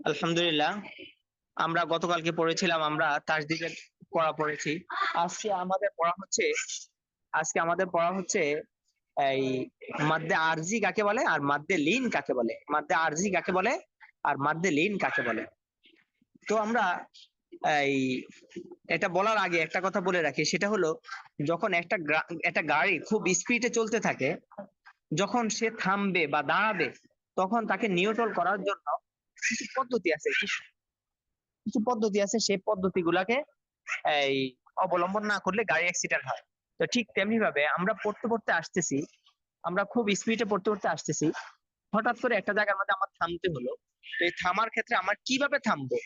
আলহামদুলিল্লাহ। আমরা গতকালকে পড়েছিলাম, আমরা তাসদিকের পড়া পড়েছি। আজকে আমাদের পড়া হচ্ছে, আজকে আমাদের পড়া হচ্ছে এই মাদ্দে আরজি কাকে বলে আর মাদ্দে লিন কাকে বলে? মাদ্দে আরজি কাকে বলে আর মাদ্দে লিন কাকে বলে? তো আমরা এই এটা বলার আগে একটা কথা বলে রাখি, সেটা হলো যখন একটা একটা গাড়ি খুব স্পিডে চলতে থাকে যখন সে থামবে বা দাঁড়াবে, তখন তাকে নিয়ন্ত্রণ করার জন্য কিছু পদ্ধতি আছে। কিছু- পদ্ধতি আছে, সেই পদ্ধতিগুলাকে, এই, অবলম্বন না করলে গাড়ি অ্যাক্সিডেন্ট হয়। তো ঠিক তেমনি ভাবে আমরা পড়তে পড়তে আসতেছি, আমরা খুব স্পিডে পড়তে পড়তে আসতেছি, হঠাৎ করে একটা জায়গার মধ্যে আমার থামতে হলো। তো এই থামার ক্ষেত্রে আমার কীভাবে থামবো?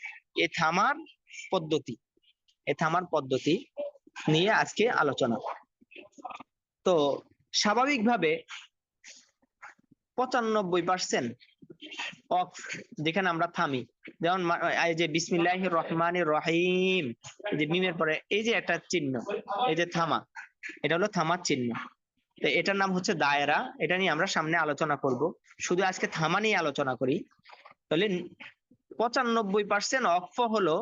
এই থামার পদ্ধতি, এই থামার পদ্ধতি নিয়ে আজকে আলোচনা। তো স্বাভাবিকভাবে পঁচানব্বই পার্সেন্ট অফ যেখানে আমরা থামি। যেমন এই যে বিসমিল্লাহ রহমান রহিম যে মিমের পরে, এই যে একটা চিহ্ন, এই যে থামা, এটা হলো থামার চিহ্ন। এটার নাম হচ্ছে দায়রা। এটা নিয়ে আমরা সামনে আলোচনা করব। শুধু আজকে থামা নিয়ে আলোচনা করি। তাহলে পঁচানব্বই পার্সেন্ট অক্ষ হলো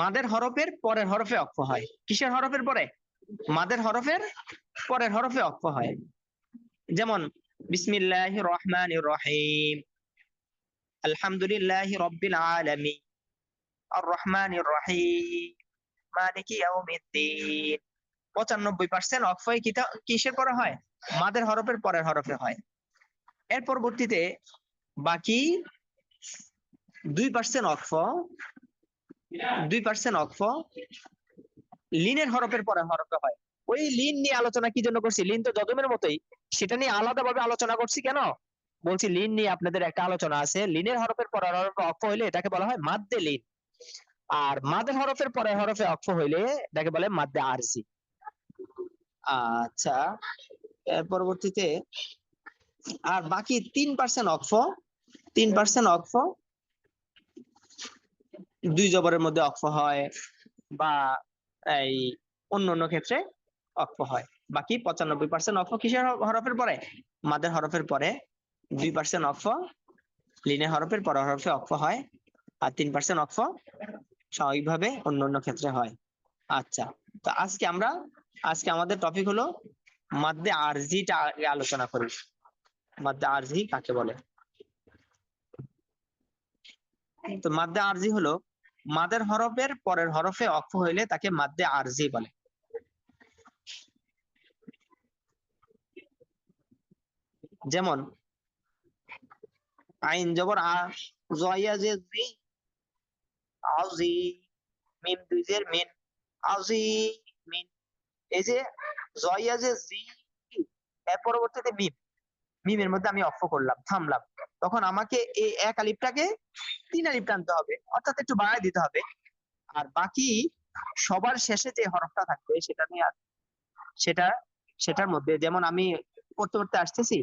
মাদের হরফের পরের হরফে অক্ষ হয়। কিসের হরফের পরে? মাদের হরফের পরের হরফে অক্ষ হয়। যেমন বিসমিল্লাহ রহমান রহিম আলহামদুলিল্লাহ আর রহমান রহিম পঁচানব্বই পার্সেন্ট কিতা, কিসের পরে হয়? মাদের হরফের পরের হরফে হয়। এর পরবর্তীতে বাকি দুই পার্সেন্ট অক্ফ দুই পার্সেন্ট অক্ফ লিনের হরফের পরে হরফে হয়। ওই লিন নিয়ে আলোচনা কি জন্য করছি? লিন তো যদমের মতোই। সেটা নিয়ে আলাদাভাবে আলোচনা করছি কেন? বলছি লিন নিয়ে আপনাদের একটা আলোচনা আছে। লিনের হরফের পরের হরফে অক্ষ হইলে এটাকে বলা হয় মাদ্দে লিন আর মাদের হরফের পরের হরফে অক্ষ হইলে এটাকে বলে মাদ্দে আরজি। আচ্ছা এর পরবর্তীতে আর বাকি তিন পার্সেন্ট অক্ষ, তিন পার্সেন্ট অক্ষ দুই জবরের মধ্যে অক্ষ হয় বা এই অন্য অন্য ক্ষেত্রে অক্ষ হয়। বাকি পঁচানব্বই পার্সেন্ট অক্ষ কিসের হরফের পরে? মাদের হরফের পরে দুই পার্সেন্ট অক্ষ, লিনের হরফের পর হরফে অক্ষ হয় আর তিন পার্সেন্ট অক্ষ স্বাভাবিকভাবে অন্য অন্য ক্ষেত্রে হয়। আচ্ছা তো আজকে আমরা, আজকে আমাদের টপিক হলো মাদ্দে আরজিটা আলোচনা করি। মাদ্দে আরজি কাকে বলে? তো মাদ্দে আরজি হলো, মাদের হরফের পরের হরফে অক্ষ হইলে তাকে মাদ্দে আরজি বলে। যেমন আইন জবর আ জয়া যে জি, আউজি, মিম দুইজের মিন, আউজি, মিন, এই যে জয়া যে জি, এর পরবর্তীতে মিম, মিমের মধ্যে আমি অক্ষ করলাম, থামলাম। তখন আমাকে এই এক আলিফটাকে তিন আলিফ টানতে হবে, অর্থাৎ একটু বাড়ায় দিতে হবে। আর বাকি সবার শেষে যে হরফটা থাকবে সেটা নিয়ে সেটা, সেটার মধ্যে, যেমন আমি পড়তে পড়তে আসতেছি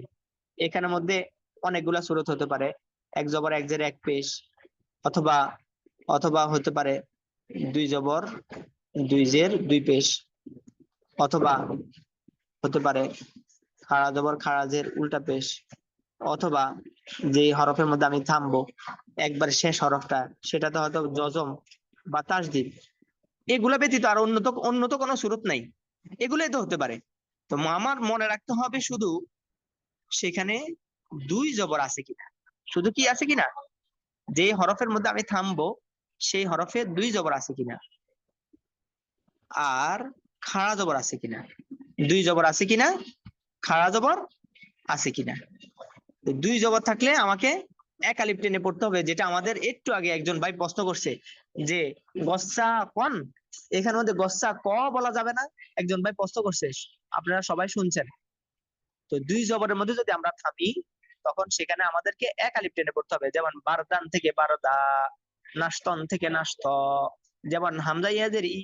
এখানের মধ্যে অনেকগুলা সুরত হতে পারে। এক জবর, এক জের, এক পেশ। অথবা অথবা হতে পারে দুই জবর, দুই জের, দুই পেশ। অথবা হতে পারে খাড়া জবর, খাড়া জের, উল্টা পেশ। অথবা যে হরফের মধ্যে আমি থামবো, একবার শেষ হরফটা সেটাতে হয়তো জজম বা তাসদিদ। এগুলা ব্যতীত আর অন্য তো অন্য তো কোনো সুরত নাই। এগুলাই তো হতে পারে। তো আমার মনে রাখতে হবে শুধু সেখানে দুই জবর আছে কিনা? শুধু কি আছে কিনা? যে হরফের মধ্যে আমি থামবো, সেই হরফে দুই জবর আছে কিনা? আর খাড়া জবর আছে কিনা? দুই জবর আছে কিনা? খাড়া জবর আছে কিনা? দুই জবর থাকলে আমাকে এক আলিফ টেনে পড়তে হবে, যেটা আমাদের একটু আগে একজন ভাই প্রশ্ন করছে যে, গসা কন? এখানের মধ্যে গসা ক বলা যাবে না। একজন ভাই প্রশ্ন করছে, আপনারা সবাই শুনছেন। তো দুই জবরের মধ্যে যদি আমরা থামি, তখন সেখানে আমাদেরকে এক আলিফ টেনে পড়তে হবে। যেমন বারদান থেকে বারদা নাস্তন থেকে নাস্ত যেমন হামজা ইয়াদের ই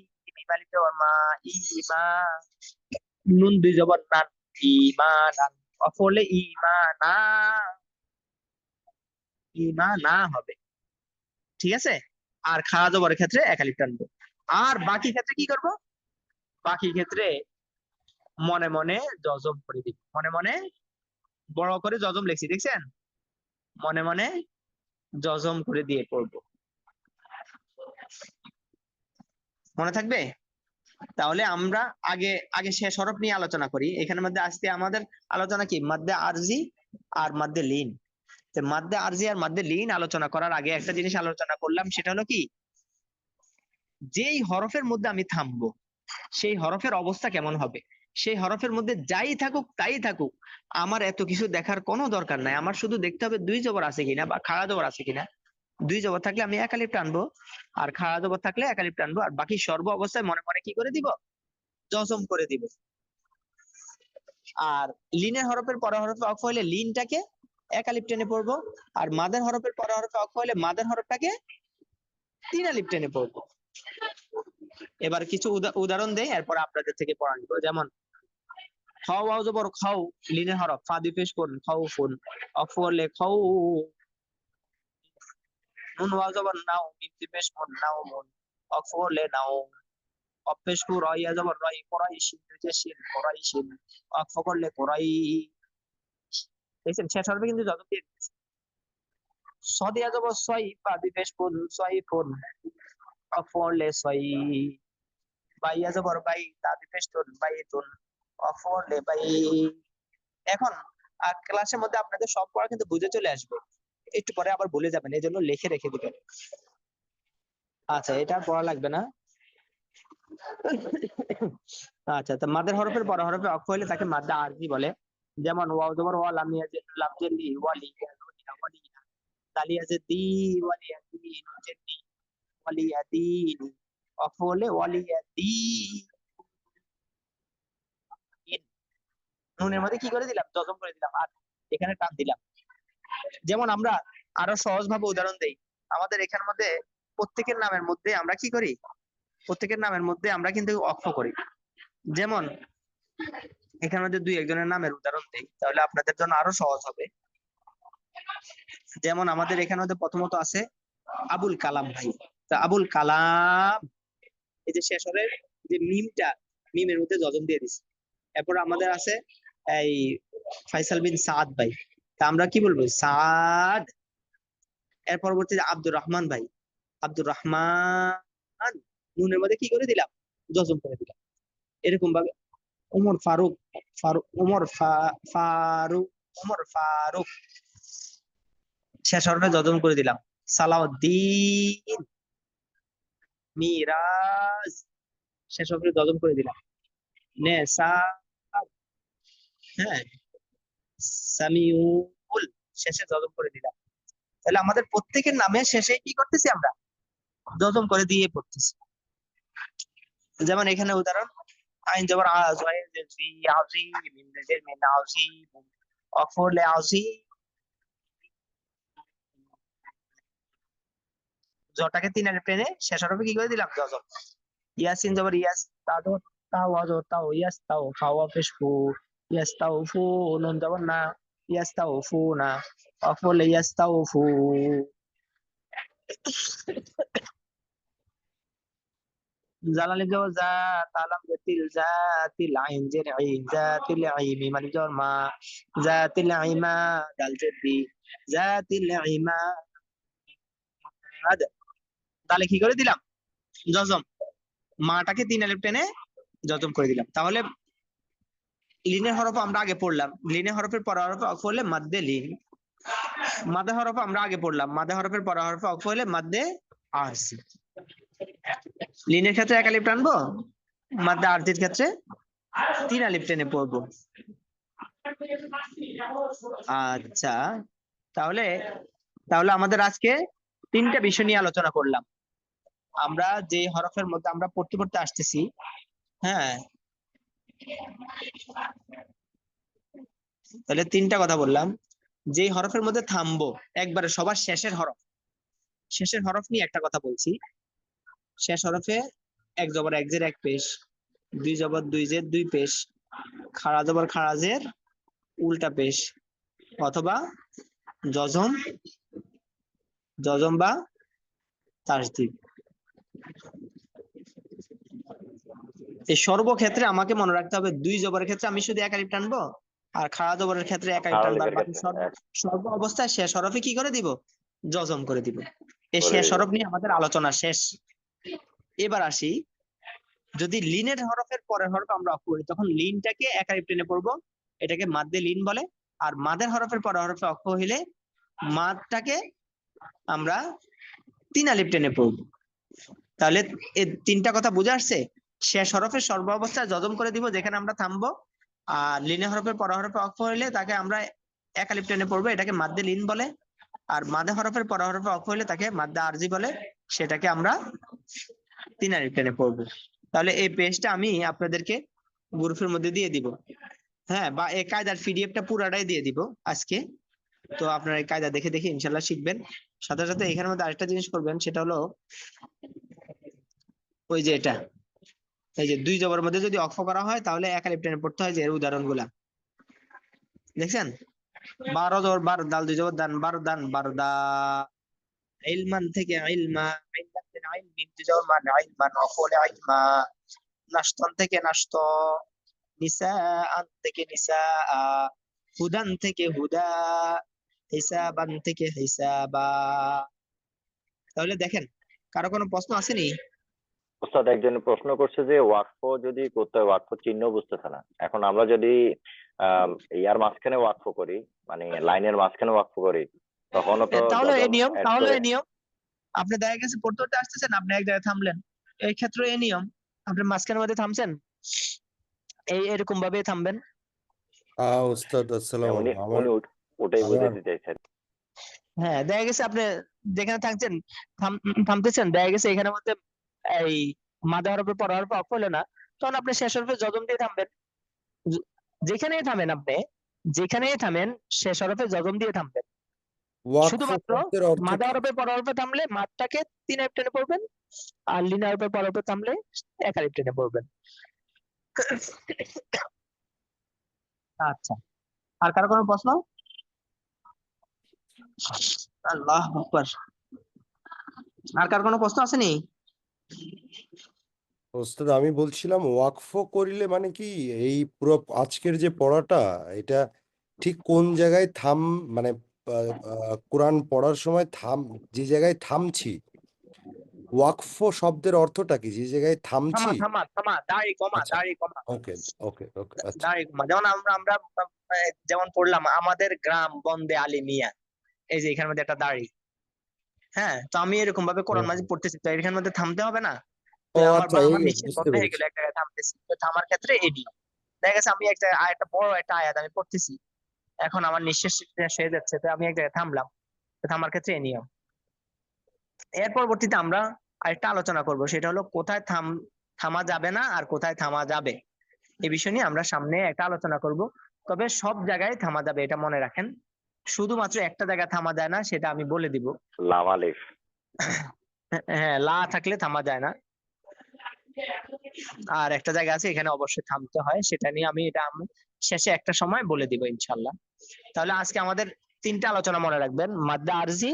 আর খাওয়া জবরের ক্ষেত্রে এক আলিফ টানবো। আর বাকি ক্ষেত্রে কি করব? বাকি ক্ষেত্রে মনে মনে জজম করে দিব। মনে মনে বড় করে জজম লিখছি, দেখছেন? মনে মনে জজম করে দিয়ে পড়ব মনে থাকবে? তাহলে আমরা আগে আগে শেষ হরফ নিয়ে আলোচনা করি। এখানের মধ্যে আজকে আমাদের আলোচনা কি? মাদ্দে আরজি আর মাদ্দে লিন। মাদ্দে আরজি আর মাদ্দে লিন আলোচনা করার আগে একটা জিনিস আলোচনা করলাম, সেটা হলো কি? যেই হরফের মধ্যে আমি থামবো, সেই হরফের অবস্থা কেমন হবে? সেই হরফের মধ্যে যাই থাকুক, তাই থাকুক, আমার এত কিছু দেখার কোনো দরকার নাই। আমার শুধু দেখতে হবে দুই জবর আছে কিনা বা খাড়া জবর আছে কিনা। দুই জবর থাকলে আমি একালিপ টানবো, আর খাড়া জবর থাকলে একালিপ টানবো, আর বাকি সর্ব অবস্থায় মনে মনে কি করে দিব? জজম করে দিব। আর লিনের হরফের পরে হরফে অক্ষ হলে লিনটাকে একালিপ টেনে পড়ব, আর মাদের হরফের পরে হরফে অক্ষ হলে মাদের হরফটাকে তিন আলিপ টেনে পড়ব। এবার কিছু উদা- উদাহরণ দেই, এরপর আপনাদের থেকে পড়া নিব। যেমন খাও, আও জবর খাও লিনের হরফ ফা দুই পেশ করুন, খাও ফুন। অক্ষ হলে খাও। নুন ওয়াও জবর নাও মিম পেশ করুন নাও মুন। অক্ষ হলে নাও অপেশ কু রয়া জবর রয় পড়াই শিন দুই যে শিন পড়াই শিন। অক্ষ করলে পড়াই দেখছেন শেষ হরফে কিন্তু যত দিয়ে সদিয়া জবর সই পা দুই পেশ করুন সই ফুন। অক্ষ হলে সই। বাইয়া জবর বাই তা দুই পেশ করুন বাই করলে বাই এখন ক্লাসের মধ্যে আপনাদের সব পড়া কিন্তু বুঝে চলে আসবে। একটু পরে আবার ভুলে যাবেন, এই জন্য লিখে রেখে দিবেন। আচ্ছা এটা পড়া লাগবে না। আচ্ছা তো মাদের হরফের পর হরফে অক্ষ হলে তাকে মাদ্দা আরজি বলে। যেমন, ওয়াও জবর ওয়া, লাম ইয়াজিদ লাম জেলি ওয়ালি ইয়াদুনিয়া ওয়ালিয়া দালিয়া জেদি ওয়ালিয়া দি নুন জেদি ওয়ালিয়া দিন অক্ষ হলে ওয়ালিয়া দি নুনের মধ্যে কি করে দিলাম? জজম করে দিলাম। আর এখানে টান দিলাম। যেমন আমরা আরও সহজ ভাবে উদাহরণ দেই। আমাদের এখানের মধ্যে প্রত্যেকের নামের মধ্যে আমরা কি করি? প্রত্যেকের নামের মধ্যে আমরা কিন্তু অক্ষ করি। যেমন এখানের মধ্যে দুই একজনের নামের উদাহরণ দেই তাহলে আপনাদের জন্য আরও সহজ হবে। যেমন আমাদের এখানের মধ্যে প্রথমত আছে আবুল কালাম ভাই। তা আবুল কালাম এই যে শেষরের যে মিমটা মিমের মধ্যে জজম দিয়ে দিছি। এরপর আমাদের আছে এই ফাইসাল বিন সাদ ভাই। তা আমরা কি বলব? সাদ, এর পরবর্তীতে আব্দুর রহমান ভাই। আব্দুর রহমান, নুনের মধ্যে কি করে দিলাম? জজম করে দিলাম। এরকম ভাবে ওমর ফারুক ফারুক ওমর ফারুক ওমর ফারুক, শেষ হরফে জজম করে দিলাম। সালাউদ্দিন, মিরাজ, শেষ হরফে জজম করে দিলাম। নেসা হ্যাঁ সামিউল শেষে জজম করে দিলাম। তাহলে আমাদের প্রত্যেকের নামে শেষে কি করতেছি আমরা? জজম করে দিয়ে পড়তেছি। যেমন এখানে উদাহরণ, আইন জবর লে আউজি জটাকে তিন আলিফ টেনে শেষ হরফে কি করে দিলাম? ইয়াসিন জবর ইয়াস তাও আজো তাও, ইয়াস, তাও, খাওয়া, পেশ নুন জবর না ইয়াস তাও ফু জালালি জবর জা তালাম জাতিল জাতিল আইন জের আইন জাতিল আইমি মানে জবর মা জাতিল আইমা দাল জেদি জাতিল আইমা তাহলে কি করে দিলাম জজম মাটাকে তিন আলিফ টেনে জজম করে দিলাম তাহলে লিনের হরফ আমরা আগে পড়লাম। লিনের হরফের পর হরফে অক্ষ হলে মাদ্দে লিন। মাদে হরফ আমরা আগে পড়লাম। মাদে হরফের পর হরফে অক্ষ হলে মাদ্দে আরসি। লিনের ক্ষেত্রে এক আলিফ টানবো? মাদ্দে আরসির ক্ষেত্রে তিন আলিফ টেনে পড়ব। আচ্ছা তাহলে তাহলে আমাদের আজকে তিনটা বিষয় নিয়ে আলোচনা করলাম। আমরা যে হরফের মধ্যে আমরা পড়তে পড়তে আসতেছি হ্যাঁ তাহলে তিনটা কথা বললাম। যে হরফের মধ্যে থামবো, একবারে সবার শেষের হরফ। শেষের হরফ নিয়ে একটা কথা বলছি। শেষ হরফে এক জবর এক জের এক পেশ, দুই জবর দুই জের দুই পেশ, খাড়া জবর খাড়া জের উল্টা পেশ, অথবা জজম জজম বা তাসদিদ এই সর্বক্ষেত্রে আমাকে মনে রাখতে হবে দুই জবরের ক্ষেত্রে আমি শুধু এক আলিফ টানবো আর খাড়া জবরের ক্ষেত্রে একাই খাড়া টান বাদ লেখের বাকি সর্ব অবস্থায় শেষ হরফে কি করে দিব? জজম করে দিব। এই শেষ। হরফ নিয়ে আমাদের আলোচনা শেষ। এবার আসি। যদি লিনের হরফের পরের হরফ আমরা অফ করি তখন লিনটাকে একাই টেনে পড়ব। এটাকে মাদ্দে লিন বলে। আর মাদের হরফের পরের হরফে অক্ষ হইলে মাদটাকে আমরা তিন আলিফ টেনে পড়ব। তাহলে এই তিনটা কথা বুঝে আসছে? শেষ হরফের সর্ব অবস্থায় যজম করে দিব, যেখানে আমরা থামবো। আর লিনে হরফের পর হরফে অক্ষ হইলে তাকে আমরা এক আলিফ টেনে পড়ব, এটাকে মাদ্দে লিন বলে। আর মাদে হরফের পর হরফে অক্ষ হইলে তাকে মাদ্দা আরজি বলে, সেটাকে আমরা তিন আলিফ টেনে পড়ব। তাহলে এই পেজটা আমি আপনাদেরকে গ্রুপের মধ্যে দিয়ে দিব। হ্যাঁ বা এই কায়দার পিডিএফটা পুরাটাই দিয়ে দিব আজকে। তো আপনারা এই কায়দা দেখে দেখে ইনশাল্লাহ শিখবেন। সাথে সাথে এখানের মধ্যে আরেকটা জিনিস করবেন, সেটা হলো ওই যে এটা। এই যে দুই জবরের মধ্যে যদি অক্ষ করা হয়, তাহলে এক আলিফ টেনে পড়তে হয় যে এর উদাহরণগুলা। দেখছেন? বারো জবর, বার দাল, দুই জবর দান, বার দান, বার দা। ইলমান থেকে ইলমা, ইলমান থেকে দুই জবর মান নাশতন থেকে নিসা আন থেকে নিসা, হুদান থেকে হুদা, হিসাবান থেকে হিসাবা। তাহলে দেখেন, কারও কোনো প্রশ্ন আসেনি? ওস্তাদ একজন প্রশ্ন করছে যে ওয়াকফ যদি করতে হয় ওয়াকফ চিহ্ন বুঝতেছে না এখন আমরা যদি ইয়ার মাঝখানে ওয়াকফ করি মানে লাইনের মাঝখানে ওয়াকফ করি তখনও তো তাহলে এই নিয়ম তাহলে এই নিয়ম। আপনি দেখা গেছে পড়তে পড়তে আসতেছেন আপনি এক জায়গায় থামলেন। এই ক্ষেত্রে এই নিয়ম আপনি মাঝখানের মধ্যে থামছেন? এই এরকম ভাবে থামবেন? ওস্তাদ আসসালাম উঠ- ওটাই বুঝাতে চাইছেন। হ্যাঁ দেখা গেছে আপনি যেখানে থাকছেন থাম- থামতেছেন দেখা গেছে এখানের মধ্যে এই মাদা হরফে পর হরফে অক্ষ হলো না তখন আপনি শেষ হরফে যজম দিয়ে থামবেন। যেখানেই থামেন আপনি যেখানেই থামেন শেষ হরফে যজম দিয়ে থামবেন। শুধুমাত্র মাদা? হরফে পর হরফে থামলে মাদটাকে তিন আলিফ টেনে পড়বেন আর লিনা হরফে পর হরফে থামলে এক আলিফ টেনে পড়বেন। আচ্ছা। আর কারও কোনো প্রশ্ন? আল্লাহ আকবার। আর কার কোনো প্রশ্ন আসেনি? ওস্তাদ আমি বলছিলাম ওয়াকফ করিলে মানে কি এই পুরো আজকের যে পড়াটা এটা ঠিক কোন জায়গায় থাম মানে আহ, আহ, কোরআন পড়ার সময় থাম যে জায়গায় থামছি? ওয়াকফ শব্দের অর্থটা কি? যে জায়গায় থামছি? থামা থামা দাড়ি কমা আচ্ছা। দাড়ি কমা। ওকে ওকে ওকে আচ্ছা। দাড়ি কমা। যেমন আমরা আমরা আহ, যেমন পড়লাম আমাদের গ্রাম বন্দে আলী আলিমিয়া এই যে এখানের মধ্যে একটা দাড়ি। হ্যাঁ তো আমি এরকম ভাবে কোরআন। মাজিদ পড়তেছি। তো এখানের মধ্যে থামতে হবে না? তো আমার আচ্ছা বা এই আমার বুঝতে বন্ধ হয়ে পেরেছি। গেল এক জায়গায় থামতেছি। তো থামার ক্ষেত্রে নিয়ম। দেখা গেছে আমি এক জায়গায় একটা বড় একটা আয়াত আমি পড়তেছি। এখন আমার নিঃশ্বাস শেষ হয়ে যাচ্ছে তো আমি এক জায়গায় থামলাম। তো থামার ক্ষেত্রে এ নিয়ম। এর পরবর্তীতে আমরা আরেকটা আলোচনা করব সেটা হলো কোথায় থাম থামা যাবে না আর কোথায় থামা যাবে? এ বিষয় নিয়ে আমরা সামনে একটা আলোচনা করব। তবে সব জায়গায় থামা যাবে এটা মনে রাখেন। শুধুমাত্র একটা জায়গায় থামা যায় না সেটা আমি বলে দিব। লাম আলিফ হ্যাঁ লা থাকলে থামা যায় না। আর একটা জায়গা আছে এখানে অবশ্যই থামতে হয় সেটা নিয়ে আমি এটা আমি শেষে একটা সময় বলে দিব ইনশাল্লাহ তাহলে আজকে আমাদের তিনটা আলোচনা মনে রাখবেন মাদ্দা আরজি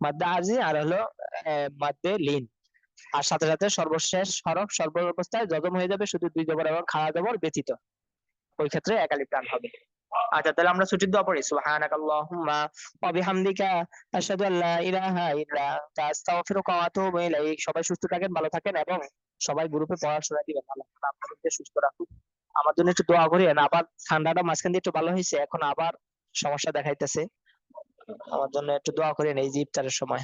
মাদ্দা আরজি আর হলো মাদ্দে লিন। আর সাথে সাথে সর্বশেষ হরফ সর্ব অবস্থায় যজম হয়ে যাবে শুধু দুই জবর এবং খাওয়া জবর ব্যতীত। ওই ক্ষেত্রে একালি প্রাণ হবে। আচ্ছা তাহলে আমরা ছুটির দোয়া পড়ি। সুবহানাকাল্লাহুম্মা ওয়া বিহামদিকা আশহাদু আল্লা ইলাহা ইল্লা আনতা, আস্তাগফিরুকা ওয়া আতুবু ইলাইক। সবাই সুস্থ থাকেন, ভালো থাকেন এবং সবাই গ্রুপে পড়াশোনা দিবেন আল্লাহ আপনাদেরকে সুস্থ রাখুন আমার জন্য একটু দোয়া করেন আবার ঠান্ডাটা মাঝখান দিয়ে একটু ভালো হয়েছে, এখন আবার সমস্যা দেখাইতেছে। আমার জন্য একটু দোয়া করেন এই যে সময়।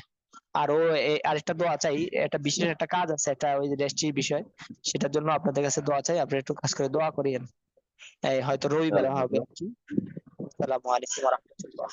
আর ও আরেকটা দোয়া চাই। একটা বিশেষ একটা কাজ আছে, একটা ওই যে বিষয়। সেটার জন্য আপনাদের কাছে দোয়া চাই। আপনি একটু কাজ করে দোয়া করিয়েন। এই হয়তো রবিবারে হবে আর কি। আসসালামু আলাইকুম রাহমাতুল্লাহ।